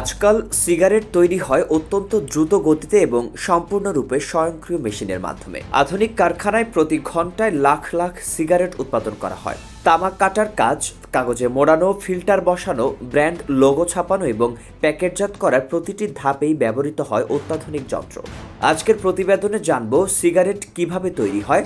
আজকাল সিগারেট তৈরি হয় অত্যন্ত দ্রুত গতিতে এবং সম্পূর্ণরূপে স্বয়ংক্রিয় মেশিনের মাধ্যমে। আধুনিক কারখানায় প্রতি ঘন্টায় লাখ লাখ সিগারেট উৎপাদন করা হয়। তামাক কাটার কাজ, কাগজে মোড়ানো, ফিল্টার বসানো, ব্র্যান্ড লোগো ছাপানো এবং প্যাকেটজাত করার প্রতিটি ধাপেই ব্যবহৃত হয় অত্যাধুনিক যন্ত্র। আজকের প্রতিবেদনে জানব সিগারেট কীভাবে তৈরি হয়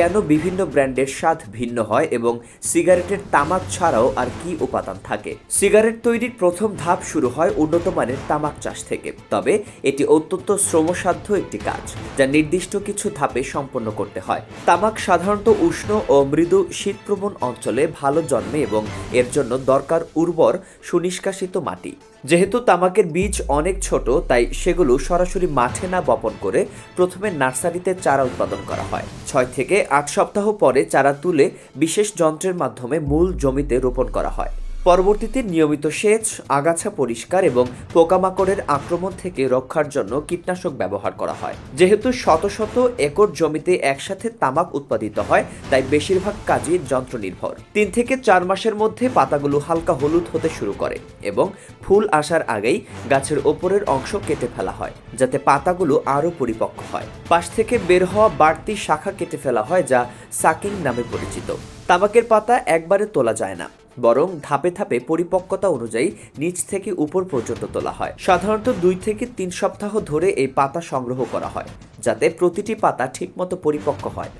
কেন বিভিন্ন ব্র্যান্ডের স্বাদ ভিন্ন হয় এবং সিগারেটের তামাক ছাড়াও আর কি উপাদান থাকে? সিগারেট তৈরির প্রথম ধাপ শুরু হয় উন্নত মানের তামাক চাষ থেকে। তবে এটি অত্যন্ত শ্রমসাধ্য একটি কাজ, যা নির্দিষ্ট কিছু ধাপে সম্পন্ন করতে হয়। তামাক সাধারণত উষ্ণ ও মৃদু শীতপ্রবণ অঞ্চলে ভালো জন্মে এবং এর জন্য দরকার উর্বর, সুনিষ্কাশিত মাটি। যেহেতু তামাকের বীজ অনেক ছোট, তাই সেগুলো সরাসরি মাঠে না বপন করে প্রথমে নার্সারিতে চারা উৎপাদন করা হয়। ছয় থেকে আট সপ্তাহ পরে চারা তুলে বিশেষ যন্ত্রের মাধ্যমে মূল জমিতে রোপণ করা হয়। পরবর্তীতে নিয়মিত সেচ, আগাছা পরিষ্কার এবং পোকামাকড়ের আক্রমণ থেকে রক্ষার জন্য কীটনাশক ব্যবহার করা হয়। যেহেতু শত শত একর জমিতে একসাথে তামাক উৎপাদিত হয়, তাই বেশিরভাগ কাজই যন্ত্র নির্ভর তিন থেকে চার মাসের মধ্যে পাতাগুলো হালকা হলুদ হতে শুরু করে এবং ফুল আসার আগেই গাছের ওপরের অংশ কেটে ফেলা হয়, যাতে পাতাগুলো আরও পরিপক্ক হয়। পাশ থেকে বের হওয়া বাড়তি শাখা কেটে ফেলা হয়, যা সাকিং নামে পরিচিত। তামাকের পাতা একবারে তোলা যায় না। বরং ধাপে ধাপে পরিপক্কতা অনুযায়ী নিচ থেকে উপর পর্যন্ত তোলা হয়। সাধারণত দুই থেকে তিন সপ্তাহ ধরে এই পাতা সংগ্রহ করা হয়, যাতে প্রতিটি পাতা ঠিকমতো পরিপক্ক হয়।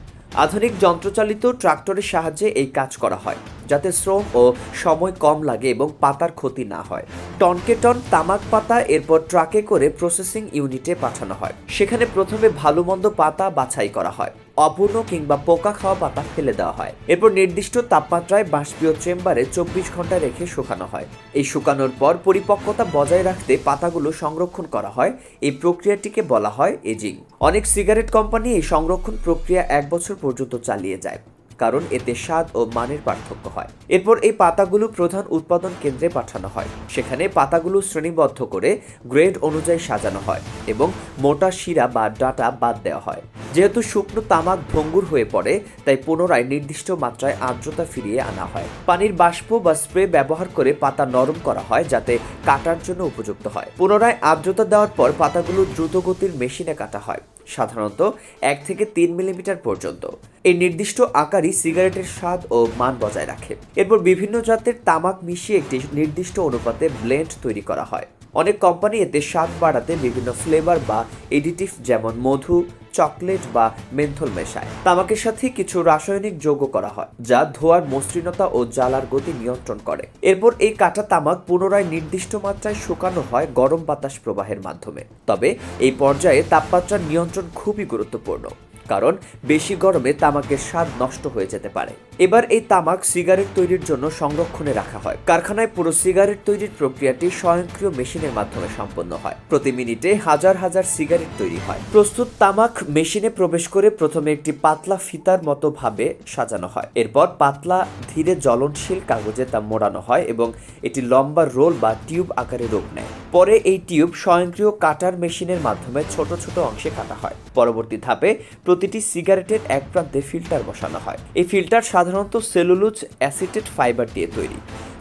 আধুনিক যন্ত্রচালিত ট্রাক্টরের সাহায্যে এই কাজ করা হয়। যাতে শ্রম ও সময় কম লাগে এবং পাতার ক্ষতি না হয়। টনকে টন তামাক পাতা, এরপর ট্রাকে করে প্রসেসিং ইউনিটে পাঠানো হয়। সেখানে প্রথমে ভালো মন্দ পাতা বাছাই করা হয়। অপূর্ণ কিংবা পোকা খাওয়া পাতা ফেলে দেওয়া হয়। এরপর নির্দিষ্ট তাপমাত্রায় বাষ্পীয় চেম্বারে চব্বিশ ঘণ্টা রেখে শুকানো হয়। এই শুকানোর পর পরিপক্কতা বজায় রাখতে পাতাগুলো সংরক্ষণ করা হয়। এই প্রক্রিয়াটিকে বলা হয় এজিং। অনেক সিগারেট কোম্পানি এই সংরক্ষণ প্রক্রিয়া এক বছর পর্যন্ত চালিয়ে যায়। কারণ এতে স্বাদ ও মানের পার্থক্য হয়। এরপর এই পাতাগুলো প্রধান উৎপাদন কেন্দ্রে পাঠানো হয়। সেখানে পাতাগুলো শ্রেণীবদ্ধ করে গ্রেড অনুযায়ী সাজানো হয় এবং মোটা শিরা বা ডাটা বাদ দেওয়া হয়। যেহেতু শুকনো তামাক ভঙ্গুর হয়ে পড়ে, তাই পুনরায় নির্দিষ্ট মাত্রায় আর্দ্রতা ফিরিয়ে আনা হয়। পানির বাষ্প বা স্প্রে ব্যবহার করে পাতা নরম করা হয় যাতে কাটার জন্য উপযুক্ত হয়। পুনরায় আর্দ্রতা দেওয়ার পর পাতাগুলো দ্রুতগতির মেশিনে কাটা হয়। সাধারণত এক থেকে তিন মিলিমিটার পর্যন্ত। এই নির্দিষ্ট আকারই সিগারেটের স্বাদ ও মান বজায় রাখে। এরপর বিভিন্ন জাতের তামাক মিশিয়ে একটি নির্দিষ্ট অনুপাতে ব্লেন্ড তৈরি করা হয়। অনেক কোম্পানি এতে স্বাদ বাড়াতে বিভিন্ন ফ্লেভার বা এডিটিভ যেমন মধু চকলেট বা মেন্থল মেশায়। তামাকের সাথে কিছু রাসায়নিক যোগ করা হয়, যা ধোয়ার মসৃণতা ও জ্বালার গতি নিয়ন্ত্রণ করে। এরপর এই কাটা তামাক পুনরায় নির্দিষ্ট মাত্রায় শুকানো হয় গরম বাতাস প্রবাহের মাধ্যমে। তবে এই পর্যায়ে তাপমাত্রার নিয়ন্ত্রণ খুবই গুরুত্বপূর্ণ। কারণ বেশি গরমে তামাকের স্বাদ নষ্ট হয়ে যেতে পারে। এবার এই তামাক সিগারেট তৈরির জন্য সংরক্ষণে রাখা হয়। কারখানায় পুরো সিগারেট তৈরির প্রক্রিয়াটি স্বয়ংক্রিয় মেশিনের মাধ্যমে সম্পন্ন হয়। প্রতি মিনিটে হাজার হাজার সিগারেট তৈরি হয়। প্রস্তুত তামাক মেশিনে প্রবেশ করে প্রথমে একটি পাতলা ফিতার মতো ভাবে সাজানো হয়। এরপর পাতলা, ধীরে জ্বলনশীল কাগজে তা মোড়ানো হয় এবং এটি লম্বা রোল বা টিউব আকারে রূপ নেয়। পরে এই টিউব স্বয়ংক্রিয় কাটার মেশিনের মাধ্যমে ছোট ছোট অংশে কাটা হয়। পরবর্তী ধাপে প্রতিটি সিগারেটের এক প্রান্তে ফিল্টার বসানো হয়। এই ফিল্টার সাধারণত সেলুলোজ অ্যাসিটেড ফাইবার দিয়ে তৈরি,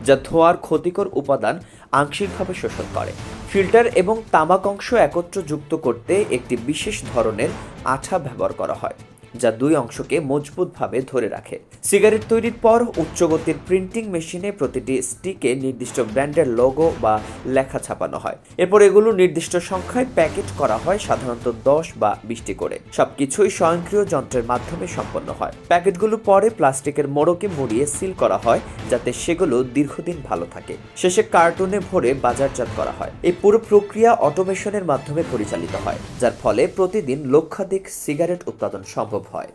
যা ধোয়ার ক্ষতিকর উপাদান আংশিকভাবে শোষণ করে। ফিল্টার এবং তামাক অংশ একত্র যুক্ত করতে একটি বিশেষ ধরনের আঠা ব্যবহার করা হয়। যা দুই অংশকে মজবুতভাবে ধরে রাখে। সিগারেট তৈরির পর উচ্চগতির প্রিন্টিং মেশিনে প্রতিটি স্টিকে নির্দিষ্ট ব্র্যান্ডের লোগো বা লেখা ছাপানো হয়। এরপর এগুলো নির্দিষ্ট সংখ্যায় প্যাকেট করা হয় সাধারণত দশ বা বিশটি করে। সবকিছুই স্বয়ংক্রিয় যন্ত্রের মাধ্যমে সম্পন্ন হয়। প্যাকেটগুলো পরে প্লাস্টিকের মোড়কে মুড়িয়ে সিল করা হয় যাতে সেগুলো দীর্ঘদিন ভালো থাকে। শেষে কার্টুনে ভরে বাজারজাত করা হয়। এই পুরো প্রক্রিয়া অটোমেশনের মাধ্যমে পরিচালিত হয়, যার ফলে প্রতিদিন লক্ষাধিক সিগারেট উৎপাদন হয়।